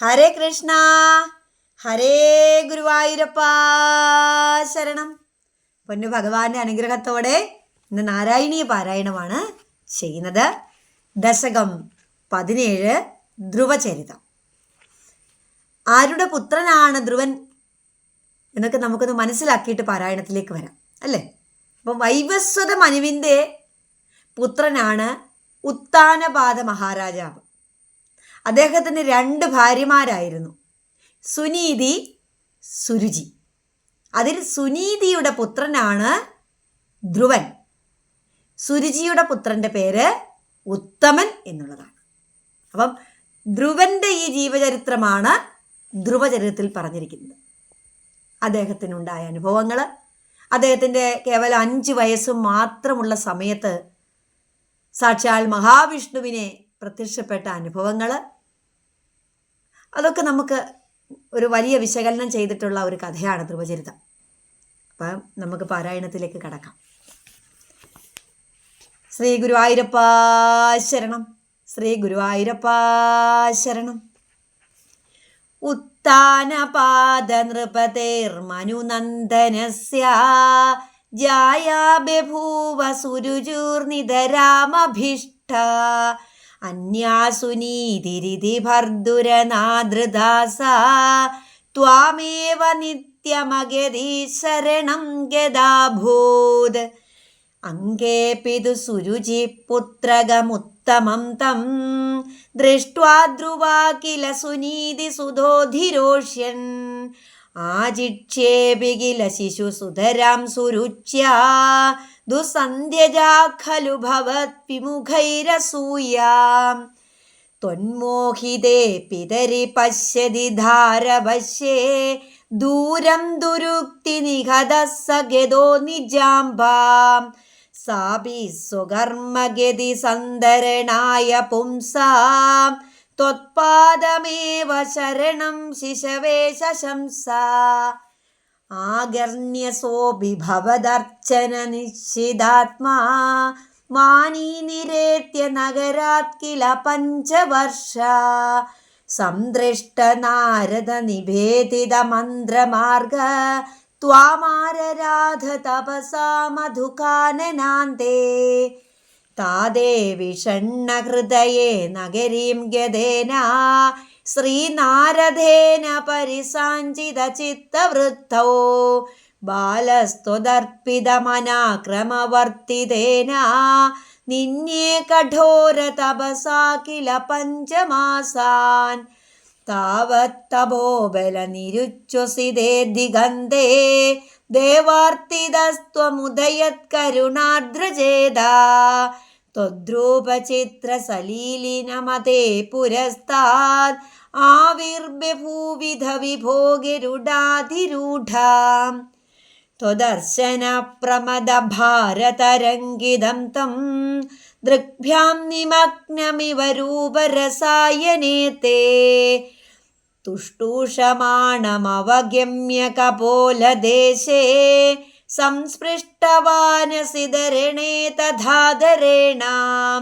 ഹരേ കൃഷ്ണ. ഹരേ ഗുരുവായൂരപ്പ. ശരണം. പൊന്നു ഭഗവാന്റെ അനുഗ്രഹത്തോടെ ഇന്ന് നാരായണീയ പാരായണമാണ് ചെയ്യുന്നത്. ദശകം പതിനേഴ് ധ്രുവചരിതം. ആരുടെ പുത്രനാണ് ധ്രുവൻ എന്നൊക്കെ നമുക്കൊന്ന് മനസ്സിലാക്കിയിട്ട് പാരായണത്തിലേക്ക് വരാം അല്ലേ? അപ്പം വൈവസ്വത മനുവിന്റെ പുത്രനാണ് ഉത്താനപാത മഹാരാജാവ്. അദ്ദേഹത്തിന് രണ്ട് ഭാര്യമാരായിരുന്നു. സുനീതി സുരുചി. അതിൽ സുനീതിയുടെ പുത്രനാണ് ധ്രുവൻ. സുരുചിയുടെ പുത്രന്റെ പേര് ഉത്തമൻ എന്നുള്ളതാണ്. അപ്പം ധ്രുവന്റെ ഈ ജീവചരിത്രമാണ് ധ്രുവചരിത്രത്തിൽ പറഞ്ഞിരിക്കുന്നത്. അദ്ദേഹത്തിനുണ്ടായ അനുഭവങ്ങൾ അദ്ദേഹത്തിന്റെ കേവലം അഞ്ച് വയസ്സ് മാത്രമുള്ള സമയത്ത് സാക്ഷാൽ മഹാവിഷ്ണുവിനെ പ്രത്യക്ഷപ്പെട്ട അനുഭവങ്ങൾ അതൊക്കെ നമുക്ക് ഒരു വലിയ വിശകലനം ചെയ്തിട്ടുള്ള ഒരു കഥയാണ് ധ്രുവചരിതം. അപ്പം നമുക്ക് പാരായണത്തിലേക്ക് കടക്കാം. ശ്രീ ഗുരുവായൂരപ്പ ശരണം. ശ്രീ ഗുരുവായൂരപ്പ ശരണം. ഉത്താന പാദ ജായാ ബഭൂവ സുരുചൂർനിതരാമഭീഷ്ട. അന്യാസുനീതിരിതി ഭർദുരനാദൃദാസ ത്വാമേവ നിത്യമഗതി ശരണം അങ്കേ പിതു സുരുചി പുത്രകമുത്തമം തം. ദൃഷ്ട്വാ ധ്രുവാ കില സുനീതി സുധോധിരോഷ്യൻ. ആജിക്ഷേപി ശിശു സുധരാം സുരുച്യാ. ദുസന്ധ്യജാ ഖലു ഭവത്വിമുഖൈരസൂയാം ത്വന്മോഹിതേ പിതരി പശ്യതി ധാരവശ്യേ. ദൂരം ദുരുക്തി നിഹത സഗതോ നിജാംബാം. സാപി സ്വകർമ്മഗതി സന്ദരണായ പുംസാം. ത്വത്പാദമേവ ശരണം ശിശവേ ശശംസ. ആകർണ്യസോപി ഭവദർച്ചന നിശ്ചിതാത്മാ. മാനീ നിരേത്യ നഗരാത് കില പഞ്ചവർഷ. സംദൃഷ്ട നാരദ നിഭേദിത വിഷണ്ണ ഹൃദയേ നഗരീം ഗതേന ശ്രീനാരദേന പരിസാഞ്ചിത ചിത്തവൃത്തോ. ബാലസ്ത്വദർപ്പിതമനാക്രമവർത്തിതേന നിന്യേ കഠോര തപസാ കില പഞ്ചമാസാൻ. താവത്തപോബല നിരുച്ഛ്വസിതേ ദിഗന്ധേ. ദേവാർത്തിതസ്ത്വമുദയത്കരുണാർദ്രചേതാ त्वद्रूपचित्रसलीलिनमते पुरस्तात् आविर्बभूविध विभोगिरुडाधिरूढाम् त्वदर्शनप्रमदभारतरङ्गिदं तं दृग्भ्यां निमग्नमिव रूपरसायने ते तुष्टूषमाणमवगम्य कपोलदेशे संस्पृष्टवानसिदरणे तथादरेणां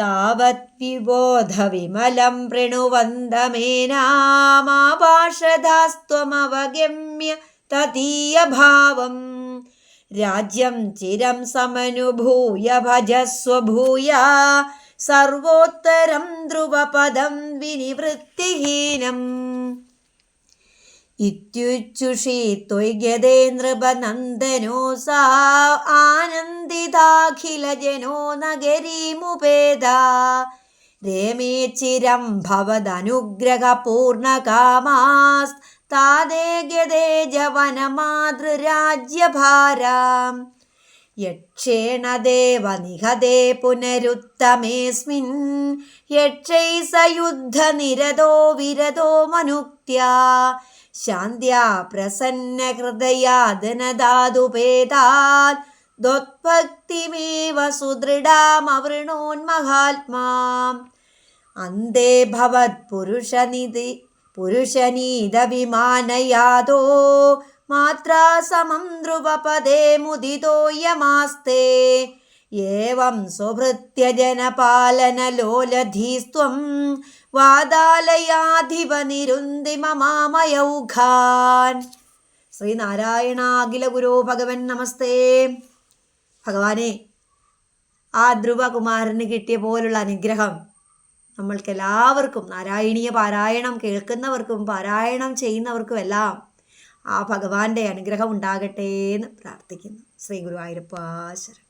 तावद्विबोधविमलं वृणुवन्दमेनामाभाषधास्त्वमवगम्य तदीयभावं राज्यं चिरं समनुभूय भजस्व भूया सर्वोत्तरं ध्रुवपदं विनिवृत्तिहीनम् ഇത്യുച്ചുഷി നൃപനന്ദനോ സാ ആനന്ദിതാഖില ആനന്ദിതാഖിലജനോ നഗരീമുപേദ. രേമേച്ചിരം ഭവദനുഗ്രഹപൂർണകാമാസ് താദേഗ്യതേ ജവനമാതൃരാജ്യഭാരാം. യക്ഷേണ ദേവ നിഹതേ പുനരുത്തമേസ്മിൻ യക്ഷൈ സയുദ്ധ നിരതോ വിരതോ മനുക്യ ശാന്ത്യാ പ്രസന്നഹൃദയാദനധാതുപേതാൽ ത്വത്ഭക്തിമേവ സുദൃഢാമവൃണോന്മഹാത്മാം അന്തേ ഭവത്പുരുഷനിധി പുരുഷനീതവിമാനയാതോ മാത്രാ സമം ധ്രുവപദേ മുദിതോയമാസ്തേ ഏവം സ്വഭൃത്യജനപാലനലോലധീസ്ത്വം വാതാലയാധിപ നിരുന്തി മമാമയൗഖാൻ. ശ്രീനാരായണാഖില ഗുരു ഭഗവൻ നമസ്തേ. ഭഗവാനെ ആ ധ്രുവകുമാരന് കിട്ടിയ പോലുള്ള അനുഗ്രഹം നമ്മൾക്കെല്ലാവർക്കും നാരായണീയ പാരായണം കേൾക്കുന്നവർക്കും പാരായണം ചെയ്യുന്നവർക്കും എല്ലാം ആ ഭഗവാന്റെ അനുഗ്രഹം ഉണ്ടാകട്ടെ എന്ന് പ്രാർത്ഥിക്കുന്നു. ശ്രീ ഗുരുവായൂരപ്പ ശരണം.